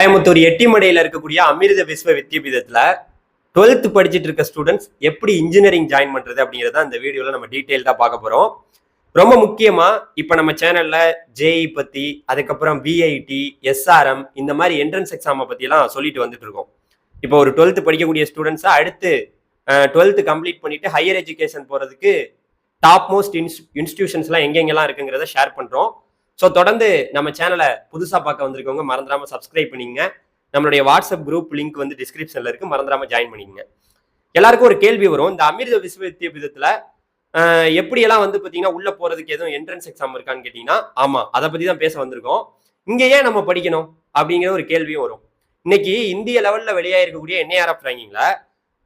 கோயம்புத்தூர் எட்டிமடையில் இருக்கக்கூடிய அமிர்த விஸ்வ வித்யாபீடத்துல டுவெல்த் படிச்சிட்டு இருக்க ஸ்டூடெண்ட்ஸ் எப்படி இன்ஜினியரிங் ஜாயின் பண்றது அப்படிங்கறத இந்த வீடியோவில் நம்ம டீட்டெயில்டாக பார்க்க போகிறோம் ரொம்ப முக்கியமா இப்போ நம்ம சேனலில் ஜேஇ பற்றி அதுக்கப்புறம் விஐடி எஸ்ஆர்எம் இந்த மாதிரி என்ட்ரன்ஸ் எக்ஸாமை பற்றிலாம் சொல்லிட்டு வந்துட்டு இருக்கோம். இப்போ ஒரு டுவெல்த்து படிக்கக்கூடிய ஸ்டூடெண்ட்ஸை அடுத்து டுவெல்த்து கம்ப்ளீட் பண்ணிட்டு ஹையர் எஜுகேஷன் போகிறதுக்கு டாப் மோஸ்ட் இன்ஸ் இன்ஸ்டியூஷன்ஸ்லாம் எங்கெங்கெல்லாம் இருக்குங்கிறத ஷேர் பண்ணுறோம் ஸோ தொடர்ந்து நம்ம சேனலை புதுசாக பார்க்க வந்திருக்கவங்க மறந்துடாம சப்ஸ்கிரைப் பண்ணிங்க நம்மளுடைய வாட்ஸ்அப் குரூப் லிங்க் வந்து டிஸ்கிரிப்ஷனில் இருக்கு. மறந்துடாம ஜாயின் பண்ணிக்கங்க. எல்லாருக்கும் ஒரு கேள்வி வரும். இந்த அமிர்த விஸ்வ விதத்தில் எப்படியெல்லாம் வந்து பார்த்தீங்கன்னா உள்ளே போகிறதுக்கு எதுவும் என்ட்ரன்ஸ் எக்ஸாம் இருக்கான்னு கேட்டிங்கன்னா ஆமாம் அதை பற்றி தான் பேச வந்திருக்கோம். இங்கே ஏன் நம்ம படிக்கணும்? அப்படிங்கிற ஒரு கேள்வியும் வரும். இன்னைக்கு இந்திய லெவலில் வெளியாயிருக்கக்கூடிய என்ஏஆர்எஃப் ரேங்கிங்கில்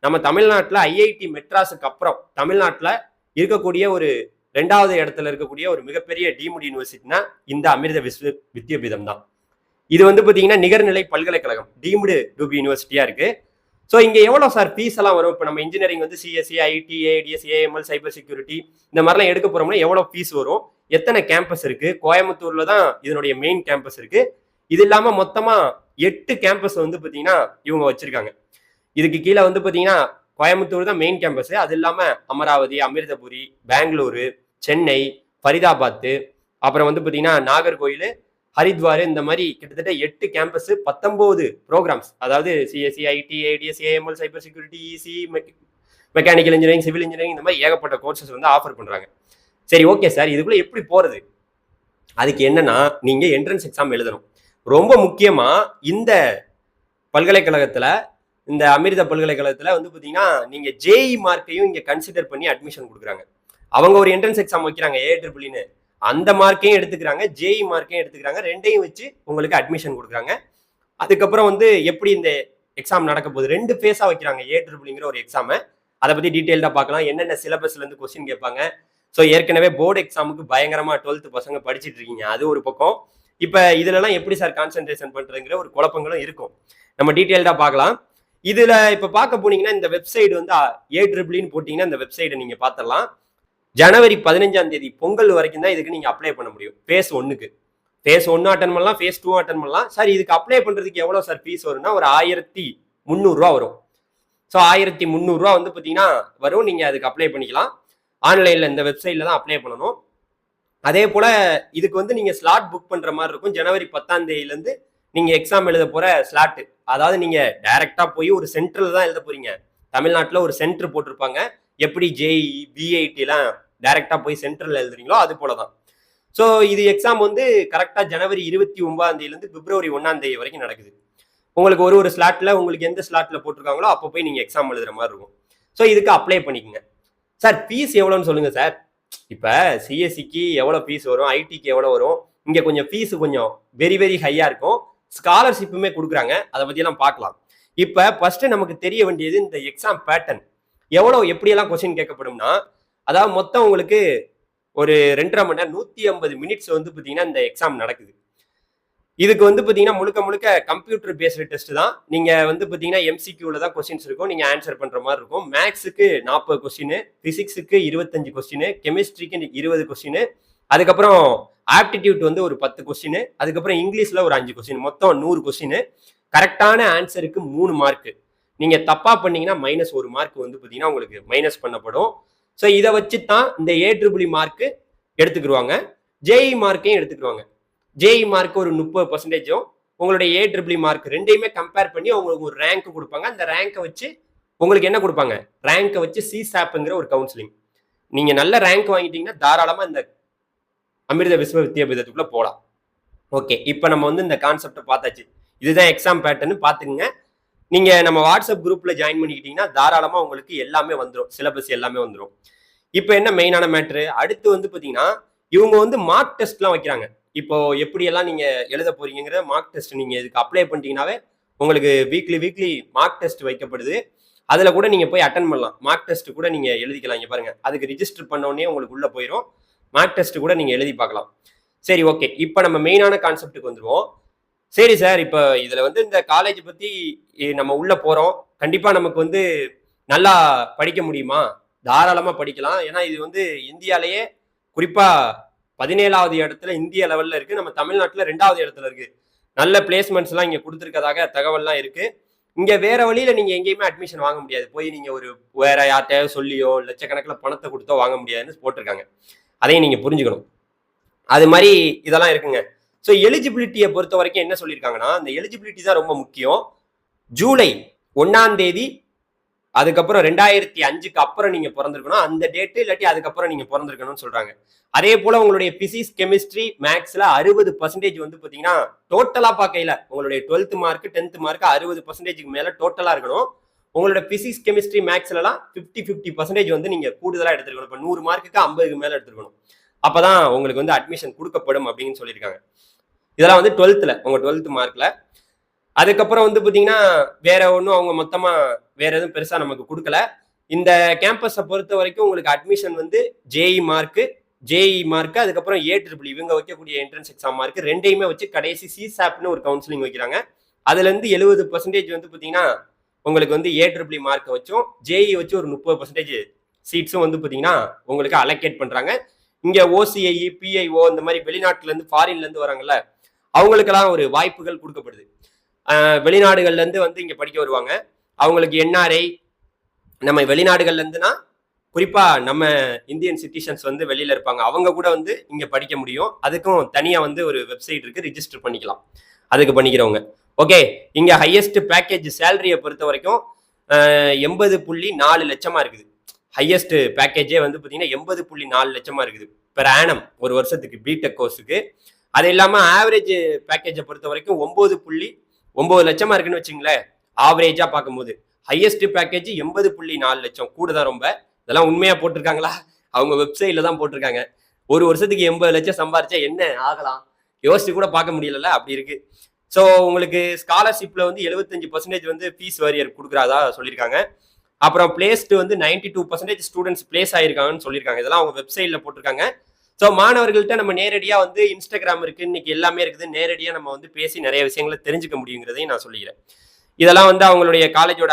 நம்ம தமிழ்நாட்டில் ஐஐடி மெட்ராஸுக்கு அப்புறம் தமிழ்நாட்டில் இருக்கக்கூடிய ஒரு ரெண்டாவது இடத்துல இருக்கக்கூடிய ஒரு மிகப்பெரிய டீம்டு யூனிவர்சிட்டினா இந்த அமிர்த விஸ்வ வித்யாபீதம் தான் இது வந்து பார்த்தீங்கன்னா நிகர்நிலை பல்கலைக்கழகம் டீம்டு டூபி யூனிவர்சிட்டியா இருக்கு. ஸோ இங்கே எவ்வளோ சார் ஃபீஸ் எல்லாம் வரும்? இப்போ நம்ம இன்ஜினியரிங் வந்து CSC IT ADS AML cyber security இந்த மாதிரிலாம் எடுக்க போறோம்னா எவ்வளோ ஃபீஸ் வரும்? எத்தனை கேம்பஸ் இருக்கு? கோயம்புத்தூர்ல தான் இதனுடைய மெயின் கேம்பஸ் இருக்கு. இது இல்லாமல் மொத்தமா எட்டு கேம்பஸ் வந்து பார்த்தீங்கன்னா இவங்க வச்சிருக்காங்க. இதுக்கு கீழே வந்து பார்த்தீங்கன்னா கோயம்புத்தூர் தான் மெயின் கேம்பஸ் அது இல்லாமல் அமராவதி அமிர்தபுரி பெங்களூரு சென்னை ஃபரிதாபாத்து அப்புறம் வந்து பார்த்தீங்கன்னா நாகர்கோயில் ஹரித்வார் இந்த மாதிரி கிட்டத்தட்ட எட்டு கேம்பஸ் பத்தொம்போது ப்ரோக்ராம்ஸ் அதாவது CSC IT IDS AML cyber security EC mechanical engineering civil engineering இந்த மாதிரி ஏகப்பட்ட கோர்சஸ் வந்து ஆஃபர் பண்ணுறாங்க சரி ஓகே சார் இதுக்குள்ள எப்படி போகிறது அதுக்கு என்னன்னா நீங்கள் என்ட்ரன்ஸ் எக்ஸாம் எழுதணும். ரொம்ப முக்கியமாக இந்த பல்கலைக்கழகத்தில் இந்த அமிர்த பல்கலைக்கழகத்தில் வந்து பார்த்தீங்கன்னா நீங்கள் ஜேஇ மார்க்கையும் இங்கே கன்சிடர் பண்ணி அட்மிஷன் கொடுக்குறாங்க. அவங்க ஒரு என்ட்ரன்ஸ் எக்ஸாம் வைக்கிறாங்க ஏ ட்ரிபிள்னு e அந்த மார்க்கையும் எடுத்துக்கிறாங்க ஜேஇ மார்க்கையும் எடுத்துக்கிறாங்க ரெண்டையும் வச்சு உங்களுக்கு அட்மிஷன் கொடுக்குறாங்க. அதுக்கப்புறம் வந்து எப்படி இந்த எக்ஸாம் நடக்க போகுது? ரெண்டு ஃபேஸாக வைக்கிறாங்க ஏ ட்ரிபிள்ங்கிற e ஒரு எக்ஸாமை அதை பற்றி டீட்டெயில்டாக பார்க்கலாம். என்னென்ன சிலபஸ்லேருந்து கொஸ்டின் கேட்பாங்க. ஸோ ஏற்கனவே போர்டு எக்ஸாமுக்கு பயங்கரமாக டுவெல்த்து பசங்க படிச்சுட்டு இருக்கீங்க. அது ஒரு பக்கம். இப்போ இதுலலாம் எப்படி சார் கான்சென்ட்ரேஷன் பண்ணுறதுங்கிற ஒரு குழப்பங்களும் இருக்கும். நம்ம டீட்டெயில்டாக பார்க்கலாம். இதுல இப்போ பார்க்க போனீங்கன்னா இந்த வெப்சைட் வந்து ஏ ட்ரிபிள்னு போட்டீங்கன்னா இந்த வெப்சைட்டை நீங்க பார்த்தலாம் ஜனவரி பதினஞ்சாம் தேதி பொங்கல் வரைக்கும் தான் இதுக்கு நீங்கள் அப்ளை பண்ண முடியும். ஃபேஸ் ஒன்றுக்கு ஃபேஸ் ஒன்று அட்டன் பண்ணலாம் ஃபேஸ் டூ அட்டன் பண்ணலாம் சார் இதுக்கு அப்ளை பண்ணுறதுக்கு எவ்வளோ சார் ஃபீஸ் வரும்னா ஒரு ஆயிரத்தி முந்நூறுரூவா வரும். ஸோ ஆயிரத்தி முந்நூறுரூவா வந்து பார்த்தீங்கன்னா வரும். நீங்கள் அதுக்கு அப்ளை பண்ணிக்கலாம். ஆன்லைனில் இந்த வெப்சைட்டில் தான் அப்ளை பண்ணணும். அதே போல் இதுக்கு வந்து நீங்கள் ஸ்லாட் புக் பண்ணுற மாதிரி இருக்கும். ஜனவரி பத்தாம் தேதியிலேருந்து நீங்கள் எக்ஸாம் எழுத போகிற ஸ்லாட்டு அதாவது நீங்கள் டைரெக்டாக போய் ஒரு சென்டரில் தான் எழுத போகிறீங்க தமிழ்நாட்டில் ஒரு சென்டர் போட்டிருப்பாங்க. எப்படி ஜேஇ பிஐடிலாம் டைரெக்டாக போய் சென்டரில் எழுதுறீங்களோ அது போல தான் ஸோ இது எக்ஸாம் வந்து கரெக்டாக ஜனவரி இருபத்தி ஒன்பதாம் தேதியிலேருந்து பிப்ரவரி ஒன்றாம் தேதி வரைக்கும் நடக்குது. உங்களுக்கு ஒரு ஒரு ஸ்லாட்டில் உங்களுக்கு எந்த ஸ்லாட்டில் போட்டிருக்காங்களோ அப்போ போய் நீங்கள் எக்ஸாம் எழுதுற மாதிரி இருக்கும். ஸோ இதுக்கு அப்ளை பண்ணிக்கோங்க. சார் ஃபீஸ் எவ்வளோன்னு சொல்லுங்கள் சார் இப்போ சிஎஸ்சிக்கு எவ்வளோ ஃபீஸ் வரும் ஐடிக்கு எவ்வளோ வரும்? இங்கே கொஞ்சம் ஃபீஸ் கொஞ்சம் வெரி வெரி ஹையாக இருக்கும். ஸ்காலர்ஷிப்புமே கொடுக்குறாங்க. அதை பற்றியெல்லாம் பார்க்கலாம். இப்போ ஃபர்ஸ்ட் நமக்கு தெரிய வேண்டியது இந்த எக்ஸாம் பேட்டர்ன் எவ்வளோ எப்படியெல்லாம் கொஸ்டின் கேட்கப்படும்னா அதாவது மொத்தம் உங்களுக்கு ஒரு ரெண்டரை மணி நேரம் நூற்றி ஐம்பது மினிட்ஸ் வந்து பார்த்தீங்கன்னா இந்த எக்ஸாம் நடக்குது. இதுக்கு வந்து பார்த்தீங்கன்னா முழுக்க முழுக்க கம்ப்யூட்டர் பேஸ்டு டெஸ்ட் தான். நீங்கள் வந்து பார்த்தீங்கன்னா எம்சிக்யூவில் தான் கொஸ்டின்ஸ் இருக்கும். நீங்கள் ஆன்சர் பண்ணுற மாதிரி இருக்கும். மேக்ஸுக்கு நாற்பது கொஸ்டின் ஃபிசிக்ஸுக்கு இருபத்தஞ்சு கொஸ்டின் கெமிஸ்ட்ரிக்கு இருபது கொஸ்டின் அதுக்கப்புறம் ஆப்டிடியூட் வந்து ஒரு பத்து கொஸ்டின் அதுக்கப்புறம் இங்கிலீஷில் ஒரு அஞ்சு கொஸ்டின் மொத்தம் நூறு கொஸ்டின் கரெக்டான ஆன்சருக்கு மூணு மார்க்கு நீங்கள் தப்பாக பண்ணீங்கன்னா மைனஸ் ஒரு மார்க் வந்து பார்த்தீங்கன்னா உங்களுக்கு மைனஸ் பண்ணப்படும். ஸோ இதை வச்சு தான் இந்த ஏ ட்ரிபிளி மார்க்கு எடுத்துக்கிடுவாங்க. ஜேஇ மார்க்கையும் எடுத்துக்கிடுவாங்க. ஜேஇ மார்க் ஒரு முப்பது பர்சன்டேஜும் உங்களுடைய ஏ ட்ரிபிளி மார்க் ரெண்டையுமே கம்பேர் பண்ணி உங்களுக்கு ஒரு ரேங்க் கொடுப்பாங்க. அந்த ரேங்கை வச்சு உங்களுக்கு என்ன கொடுப்பாங்க? ரேங்கை வச்சு சிசாப்புங்கிற ஒரு கவுன்சிலிங் நீங்கள் நல்ல ரேங்க் வாங்கிட்டீங்கன்னா தாராளமாக இந்த அமிர்த விஸ்வ வித்யாபீதத்துக்குள்ள போகலாம் ஓகே இப்போ நம்ம வந்து இந்த கான்செப்டை பார்த்தாச்சு. இதுதான் எக்ஸாம் பேட்டர்னு பார்த்துக்குங்க. நீங்கள் நம்ம வாட்ஸ்அப் குரூப்பில் ஜாயின் பண்ணிக்கிட்டீங்கன்னா தாராளமாக உங்களுக்கு எல்லாமே வந்துடும் சிலபஸ் எல்லாமே வந்துடும் இப்போ என்ன மெயினான மேட்ரு? அடுத்து வந்து பார்த்தீங்கன்னா இவங்க வந்து மார்க் டெஸ்ட்லாம் வைக்கிறாங்க. இப்போ எப்படியெல்லாம் நீங்க எழுத போறீங்கிற மார்க் டெஸ்ட் நீங்க இதுக்கு அப்ளை பண்ணிட்டீங்கன்னாவே உங்களுக்கு வீக்லி வீக்லி மார்க் டெஸ்ட் வைக்கப்படுது. அதுல கூட நீங்க போய் அட்டன் பண்ணலாம். மார்க் டெஸ்ட் கூட நீங்க எழுதிக்கலாம். இங்க பாருங்க. அதுக்கு ரிஜிஸ்டர் பண்ணோடனே உங்களுக்கு உள்ள போயிடும். மார்க் டெஸ்ட் கூட நீங்க எழுதி பார்க்கலாம். சரி ஓகே. இப்போ நம்ம மெயினான கான்செப்ட்டுக்கு வந்துருவோம். சரி சார். இப்போ இதுல வந்து இந்த காலேஜ் பத்தி நம்ம உள்ள போறோம். கண்டிப்பா நமக்கு வந்து நல்லா படிக்க முடியுமா? தாராளமாக படிக்கலாம். ஏன்னா இது வந்து இந்தியாலேயே குறிப்பாக பதினேழாவது இடத்துல இந்திய லெவலில் இருக்குது நம்ம தமிழ்நாட்டில் ரெண்டாவது இடத்துல இருக்குது நல்ல பிளேஸ்மெண்ட்ஸ்லாம் இங்கே கொடுத்துருக்கதாக தகவல்லாம் இருக்குது இங்கே வேற வழியில் நீங்கள் எங்கேயுமே அட்மிஷன் வாங்க முடியாது. போய் நீங்கள் ஒரு வேற யார்கிட்டயாவது சொல்லியோ லட்சக்கணக்கில் பணத்தை கொடுத்தோ வாங்க முடியாதுன்னு போட்டிருக்காங்க. அதையும் நீங்கள் புரிஞ்சுக்கணும். அது மாதிரி இதெல்லாம் இருக்குங்க. ஸோ எலிஜிபிலிட்டியை பொறுத்த வரைக்கும் என்ன சொல்லியிருக்காங்கன்னா இந்த எலிஜிபிலிட்டி தான் ரொம்ப முக்கியம். ஜூலை ஒன்றாம் தேதி அதுக்கப்புறம் ரெண்டாயிரத்தி அஞ்சுக்கு அப்புறம் நீங்க பிறந்திருக்கணும். அந்த டேட்டு இல்லாட்டி அதுக்கப்புறம் நீங்க பிறந்திருக்கணும்னு சொல்றாங்க. அதே போல உங்களுடைய பிசிக்ஸ் கெமிஸ்ட்ரி மேக்ஸ்ல அறுபது பர்சன்டேஜ் வந்து பாத்தீங்கன்னா டோட்டலா பார்க்கையில உங்களுடைய டுவெல்த் மார்க் டென்த் மார்க் அறுபது பர்சன்டேஜ்க்கு மேல டோட்டலா இருக்கணும். உங்களோட பிசிக்ஸ் கெமிஸ்ட்ரி மேக்ஸ்லலாம் ஃபிஃப்டி ஃபிஃப்டி பர்சன்டேஜ் வந்து நீங்க கூடுதலா எடுத்துருக்கணும். இப்போ நூறு மார்க்குக்கு ஐம்பதுக்கு மேல எடுத்துருக்கணும். அப்பதான் உங்களுக்கு வந்து அட்மிஷன் கொடுக்கப்படும் அப்படின்னு சொல்லியிருக்காங்க. இதெல்லாம் வந்து டுவெல்த்தில் உங்க டுவெல்த் மார்க்ல அதுக்கப்புறம் வந்து பார்த்தீங்கன்னா வேற ஒன்றும் அவங்க மொத்தமாக வேற எதுவும் பெருசாக நமக்கு கொடுக்கல. இந்த கேம்பஸை பொறுத்த வரைக்கும் உங்களுக்கு அட்மிஷன் வந்து ஜேஇ மார்க்கு ஜேஇ மார்க்கு அதுக்கப்புறம் ஏ ட்ரிபிள் e, இவங்க வைக்கக்கூடிய என்ட்ரன்ஸ் எக்ஸாம் மார்க் ரெண்டையுமே வச்சு கடைசி சிசாப்னு ஒரு கவுன்சிலிங் வைக்கிறாங்க. அதுலேருந்து எழுபது பர்சன்டேஜ் வந்து பார்த்தீங்கன்னா உங்களுக்கு வந்து ஏ ட்ரிபிள் மார்க்கை வச்சும் ஜேஇ வச்சு ஒரு முப்பது பர்சன்டேஜ் சீட்ஸும் வந்து பார்த்தீங்கன்னா உங்களுக்கு அலோகேட் பண்ணுறாங்க இங்கே ஓசிஐ பிஐஓ இந்த மாதிரி வெளிநாட்டிலேருந்து ஃபாரின்லேருந்து வராங்கல்ல அவங்களுக்கெல்லாம் ஒரு வாய்ப்புகள் கொடுக்கப்படுது. வெளிநாடுகள்லேருந்து வந்து இங்கே படிக்க வருவாங்க. அவங்களுக்கு என்ஆர்ஐ நம்ம வெளிநாடுகள்லேருந்துனா குறிப்பாக நம்ம இந்தியன் சிட்டிசன்ஸ் வந்து வெளியில் இருப்பாங்க. அவங்க கூட வந்து இங்கே படிக்க முடியும். அதுக்கும் தனியாக வந்து ஒரு வெப்சைட் இருக்குது ரிஜிஸ்டர் பண்ணிக்கலாம். அதுக்கு பண்ணிக்கிறவங்க. ஓகே இங்கே ஹையஸ்ட் பேக்கேஜ் சேலரியை பொறுத்த வரைக்கும் எண்பது புள்ளி நாலு லட்சமாக இருக்குது. ஹையஸ்ட் பேக்கேஜே வந்து பார்த்தீங்கன்னா எண்பது புள்ளி நாலு லட்சமாக இருக்குது. பெர் ஆனம் ஒரு வருஷத்துக்கு பிடெக் கோர்ஸுக்கு அது இல்லாமல் ஆவரேஜ் பேக்கேஜை பொறுத்த வரைக்கும் ஒம்பது புள்ளி ஒன்பது லட்சமா இருக்குன்னு வச்சுங்களேன் ஆவரேஜா பார்க்கும்போது. ஹையஸ்ட் பேக்கேஜ் எண்பது புள்ளி நாலு லட்சம். கூட தான் ரொம்ப? இதெல்லாம் உண்மையா போட்டிருக்காங்களா? அவங்க வெப்சைட்ல தான் போட்டிருக்காங்க. ஒரு வருஷத்துக்கு எண்பது லட்சம் சம்பாரிச்சா என்ன ஆகலாம்? யோசிச்சு கூட பார்க்க முடியலல்ல அப்படி இருக்கு. ஸோ உங்களுக்கு ஸ்காலர்ஷிப்ல வந்து எழுபத்தஞ்சு பர்சன்டேஜ் வந்து ஃபீஸ் வாரியர் கொடுக்குறாதா சொல்லியிருக்காங்க. அப்புறம் பிளேஸ்டு வந்து ninety two percentage students place ஆயிருக்காங்கன்னு சொல்லியிருக்காங்க. இதெல்லாம் அவங்க வெப்சைட்ல போட்டிருக்காங்க. ஸோ மாணவர்கள்ட்ட நம்ம நேரடியாக வந்து இன்ஸ்டாகிராம் இருக்குது இன்னைக்கு எல்லாமே இருக்குது. நேரடியாக நம்ம வந்து பேசி நிறைய விஷயங்களை தெரிஞ்சுக்க முடியுங்கிறதையும் நான் சொல்லிக்கிறேன். இதெல்லாம் வந்து அவங்களுடைய காலேஜோட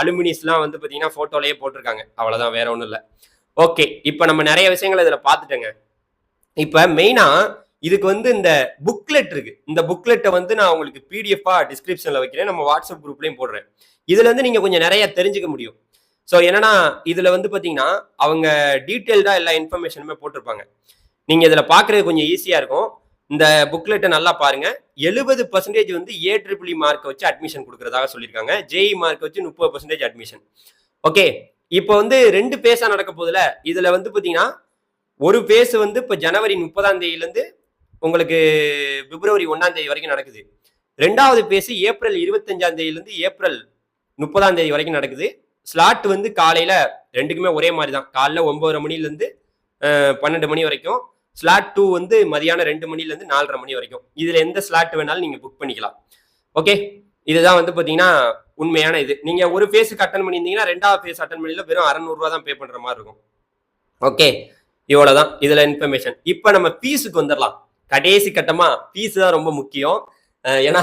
அலுமினிஸ்லாம் வந்து பார்த்தீங்கன்னா ஃபோட்டோலேயே போட்டிருக்காங்க. அவ்வளோதான் வேற ஒன்றும் இல்லை. ஓகே இப்போ நம்ம நிறைய விஷயங்களை இதில் பார்த்துட்டோங்க. இப்போ மெயினாக இதுக்கு வந்து இந்த புக்லெட் இருக்கு. இந்த புக்லெட்டை வந்து நான் உங்களுக்கு பிடிஎஃபா டிஸ்கிரிப்ஷன்ல வைக்கிறேன். நம்ம வாட்ஸ்அப் குரூப்லயும் போடுறேன். இதுல இருந்து நீங்க கொஞ்சம் நிறைய தெரிஞ்சுக்க முடியும். ஸோ என்னன்னா இதுல வந்து பாத்தீங்கன்னா அவங்க டீட்டெயில்டா எல்லா இன்ஃபர்மேஷனுமே போட்டிருப்பாங்க. நீங்கள் இதில் பார்க்குறது கொஞ்சம் ஈஸியாக இருக்கும். இந்த புக்லெட்டை நல்லா பாருங்க. எழுபது பர்சன்டேஜ் வந்து ஏ ட்ரிபிளி மார்க் வச்சு அட்மிஷன் கொடுக்குறதாக சொல்லியிருக்காங்க. ஜேஇ மார்க் வச்சு முப்பது பர்சன்டேஜ் அட்மிஷன் ஓகே இப்போ வந்து ரெண்டு பேஸாக நடக்க போதில் இதில் வந்து பார்த்தீங்கன்னா ஒரு பேஸ் வந்து இப்போ ஜனவரி முப்பதாம் தேதியிலேருந்து உங்களுக்கு பிப்ரவரி ஒன்றாம் தேதி வரைக்கும் நடக்குது. ரெண்டாவது பேஸ் ஏப்ரல் இருபத்தஞ்சாம் தேதியிலேருந்து ஏப்ரல் முப்பதாம் தேதி வரைக்கும் நடக்குது. ஸ்லாட் வந்து காலையில் ரெண்டுக்குமே ஒரே மாதிரி தான். காலைல ஒன்பதரை மணிலேருந்து பன்னெண்டு மணி வரைக்கும். ஸ்லாட் டூ வந்து மதியானம் ரெண்டு மணிலேருந்து நாலரை மணி வரைக்கும். இதில் எந்த ஸ்லாட் வேணாலும் நீங்கள் புக் பண்ணிக்கலாம். ஓகே இதுதான் வந்து பார்த்தீங்கன்னா உண்மையான இது. நீங்கள் ஒரு ஃபேஸுக்கு அட்டன் பண்ணியிருந்தீங்கன்னா ரெண்டாவது ஃபேஸ் அட்டன் பண்ணியில் வெறும் அறநூறுவா தான் பே பண்ணுற மாதிரி இருக்கும். ஓகே இவ்வளவுதான். இதில் இன்ஃபர்மேஷன் இப்போ நம்ம ஃபீஸுக்கு வந்துடலாம் கடைசி கட்டமாக ஃபீஸ் தான் ரொம்ப முக்கியம். ஏன்னா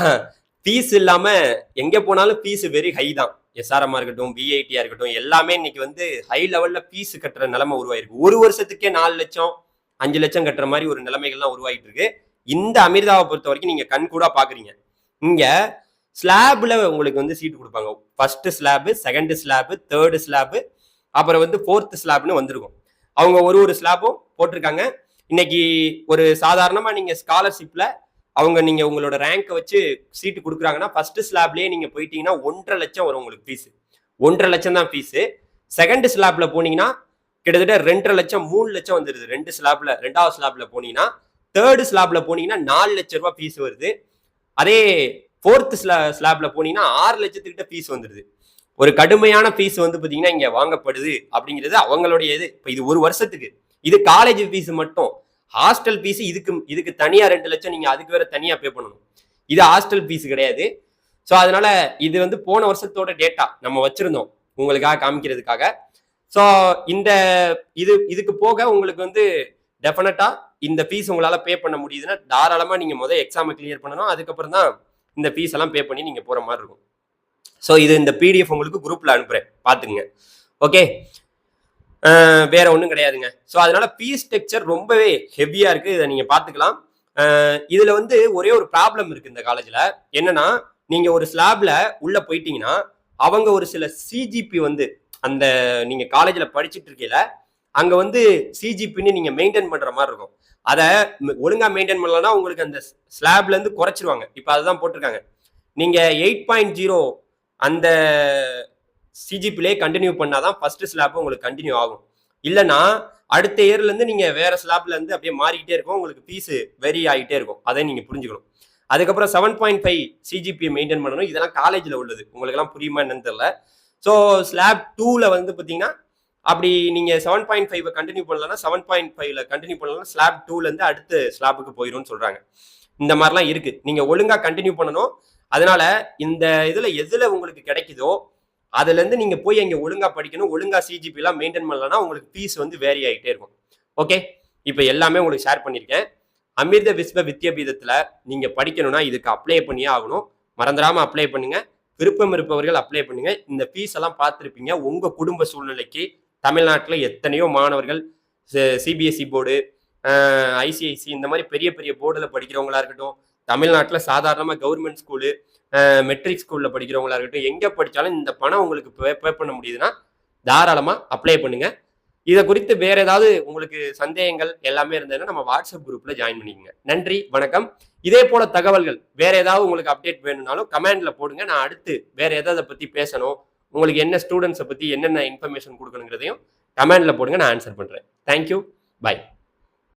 ஃபீஸ் இல்லாமல் எங்கே போனாலும் ஃபீஸ் வெரி ஹை தான். எஸ்ஆர்எம்மா இருக்கட்டும் பிஐடியா இருக்கட்டும் எல்லாமே இன்னைக்கு வந்து ஹை லெவல்ல ஃபீஸ் கட்டுற நிலைமை உருவாயிருக்கு. ஒரு வருஷத்துக்கே நாலு லட்சம் அஞ்சு லட்சம் கட்டுற மாதிரி ஒரு நிலைமைகள்லாம் உருவாகிட்டு இருக்கு இந்த அமிர்தாவை பொறுத்த வரைக்கும் நீங்க கண் கூட பாக்குறீங்க. இங்க ஸ்லாப்ல உங்களுக்கு வந்து சீட்டு கொடுப்பாங்க. First slab second slab third slab அப்புறம் வந்து ஃபோர்த் ஸ்லாப்னு வந்திருக்கும். அவங்க ஒரு ஒரு ஸ்லாப்பும் போட்டிருக்காங்க. இன்னைக்கு ஒரு சாதாரணமா நீங்க ஸ்காலர்ஷிப்ல அவங்க நீங்க உங்களோட ரேங்கை வச்சு சீட்டு கொடுக்குறாங்கன்னா ஃபர்ஸ்ட் ஸ்லாப்லயே நீங்க போயிட்டீங்கன்னா ஒன்றரை லட்சம் வரும் உங்களுக்கு ஃபீஸ் ஒன்றரை லட்சம் தான் ஃபீஸு செகண்ட் ஸ்லாப்ல போனீங்கன்னா கிட்டத்தட்ட ரெண்டரை லட்சம் மூணு லட்சம் வந்துருது. ரெண்டு ஸ்லாப்ல ரெண்டாவது ஸ்லாப்ல போனீங்கன்னா தேர்டு ஸ்லாப்ல போனீங்கன்னா நாலு லட்ச ரூபாய் ஃபீஸ் வருது. அதே ஃபோர்த்து ஸ்லா ஸ்லாப்ல போனீங்கன்னா ஆறு லட்சத்துக்கிட்ட ஃபீஸ் வந்துருது. ஒரு கடுமையான ஃபீஸ் வந்து பார்த்தீங்கன்னா இங்கே வாங்கப்படுது. அப்படிங்கிறது அவங்களுடைய இது. இப்போ இது ஒரு வருஷத்துக்கு. இது காலேஜ் ஃபீஸ் மட்டும். ஹாஸ்டல் ஃபீஸ் இதுக்கு இதுக்கு தனியாக ரெண்டு லட்சம் நீங்கள் அதுக்கு வேற தனியாக பே பண்ணணும். இது ஹாஸ்டல் ஃபீஸ் கிடையாது. ஸோ அதனால இது வந்து போன வருஷத்தோட டேட்டா நம்ம வச்சிருந்தோம். உங்களுக்காக காமிக்கிறதுக்காக. ஸோ இந்த இது இதுக்கு போக உங்களுக்கு வந்து டெஃபினட்டாக இந்த ஃபீஸ் உங்களால் பே பண்ண முடியுதுன்னா தாராளமாக நீங்கள் முதல் எக்ஸாமை கிளியர் பண்ணணும். அதுக்கப்புறம் தான் இந்த ஃபீஸ் எல்லாம் பே பண்ணி நீங்கள் போகிற மாதிரி இருக்கும். ஸோ இது இந்த பிடிஎஃப் உங்களுக்கு குரூப்பில் அனுப்புகிறேன் பார்த்துங்க ஓகே வேற ஒன்றும் கிடையாதுங்க. ஸோ அதனால ஃபீஸ் ஸ்ட்ரக்சர் ரொம்பவே ஹெவியாக இருக்குது இதை நீங்கள் பார்த்துக்கலாம். இதில் வந்து ஒரே ஒரு ப்ராப்ளம் இருக்குது இந்த காலேஜில் என்னன்னா நீங்கள் ஒரு ஸ்லாப்ல உள்ளே போயிட்டீங்கன்னா அவங்க ஒரு சில சிஜிபி வந்து அந்த நீங்கள் காலேஜில் படிச்சுட்டு இருக்கையில அங்கே வந்து சிஜிபின்னு நீங்கள் மெயின்டைன் பண்ணுற மாதிரி இருக்கும். அதை ஒழுங்காக மெயின்டைன் பண்ணலன்னா உங்களுக்கு அந்த ஸ்லாப்லேருந்து குறைச்சிருவாங்க. இப்போ அதுதான் போட்டிருக்காங்க. நீங்கள் எயிட் பாயிண்ட் ஜீரோ அந்த சிஜிபிலே கண்டினியூ பண்ணாதான் ஃபர்ஸ்ட் ஸ்லாப் உங்களுக்கு கண்டினியூ ஆகும். இல்லைன்னா அடுத்த இயர்லேருந்து நீங்கள் வேற ஸ்லாப்லேருந்து அப்படியே மாறிக்கிட்டே இருக்கும் உங்களுக்கு ஃபீஸு வெரி ஆகிட்டே இருக்கும். அதை நீங்கள் புரிஞ்சுக்கணும். அதுக்கப்புறம் செவன் பாயிண்ட் ஃபைவ் சிஜிபியை மெயின்டைன் பண்ணணும். இதெல்லாம் காலேஜில் உள்ளது. உங்களுக்கு எல்லாம் புரியுமா என்னன்னு தெரில ஸோ ஸ்லாப் டூவில் வந்து பார்த்தீங்கன்னா அப்படி நீங்கள் செவன் பாயிண்ட் ஃபைவ் கண்டினியூ பண்ணலன்னா செவன் பாயிண்ட் ஃபைவ்ல கண்டினியூ பண்ணலன்னா ஸ்லாப் டூலேருந்து அடுத்த ஸ்லாப்புக்கு போயிடும்னு சொல்கிறாங்க இந்த மாதிரிலாம் இருக்குது நீங்கள் ஒழுங்காக கண்டினியூ பண்ணணும். அதனால இந்த இதில் எதில் உங்களுக்கு கிடைக்குதோ அதுலேருந்து நீங்கள் போய் அங்கே ஒழுங்காக படிக்கணும் ஒழுங்காக சிஜிபிலாம் மெயின்டைன் பண்ணலன்னா உங்களுக்கு ஃபீஸ் வந்து வேரி ஆகிட்டே இருக்கும். ஓகே இப்போ எல்லாமே உங்களுக்கு ஷேர் பண்ணியிருக்கேன் அமிர்த விஸ்வ வித்யாபீதத்தில் நீங்கள் படிக்கணும்னா இதுக்கு அப்ளை பண்ணியே ஆகணும். மறந்துடாமல் அப்ளை பண்ணுங்கள் விருப்பம் இருப்பவர்கள் அப்ளை பண்ணுங்கள் இந்த ஃபீஸ் எல்லாம் பார்த்துருப்பீங்க. உங்கள் குடும்ப சூழ்நிலைக்கு தமிழ்நாட்டில் எத்தனையோ மாணவர்கள் சிபிஎஸ்சி போர்டு ஐசிஐசி இந்த மாதிரி பெரிய பெரிய போர்டில் படிக்கிறவங்களா இருக்கட்டும் தமிழ்நாட்டில் சாதாரணமாக கவர்மெண்ட் ஸ்கூலு மெட்ரிக் ஸ்கூலில் படிக்கிறவங்களா இருக்கட்டும் எங்கே படித்தாலும் இந்த பணம் உங்களுக்கு பே பே பண்ண முடியுதுன்னா தாராளமாக அப்ளை பண்ணுங்கள் இதை குறித்து வேறு ஏதாவது உங்களுக்கு சந்தேகங்கள் எல்லாமே இருந்ததுன்னா நம்ம வாட்ஸ்அப் குரூப்பில் ஜாயின் பண்ணிக்கோங்க. நன்றி வணக்கம். இதே போல தகவல்கள் வேறு ஏதாவது உங்களுக்கு அப்டேட் வேணும்னாலும் கமெண்டில் போடுங்க. நான் அடுத்து வேறு எதாவது பற்றி பேசணும் உங்களுக்கு என்ன ஸ்டூடெண்ட்ஸை பற்றி என்னென்ன இன்ஃபர்மேஷன் கொடுக்கணுங்கிறதையும் கமெண்டில் போடுங்க நான் ஆன்சர் பண்ணுறேன் தேங்க்யூ பை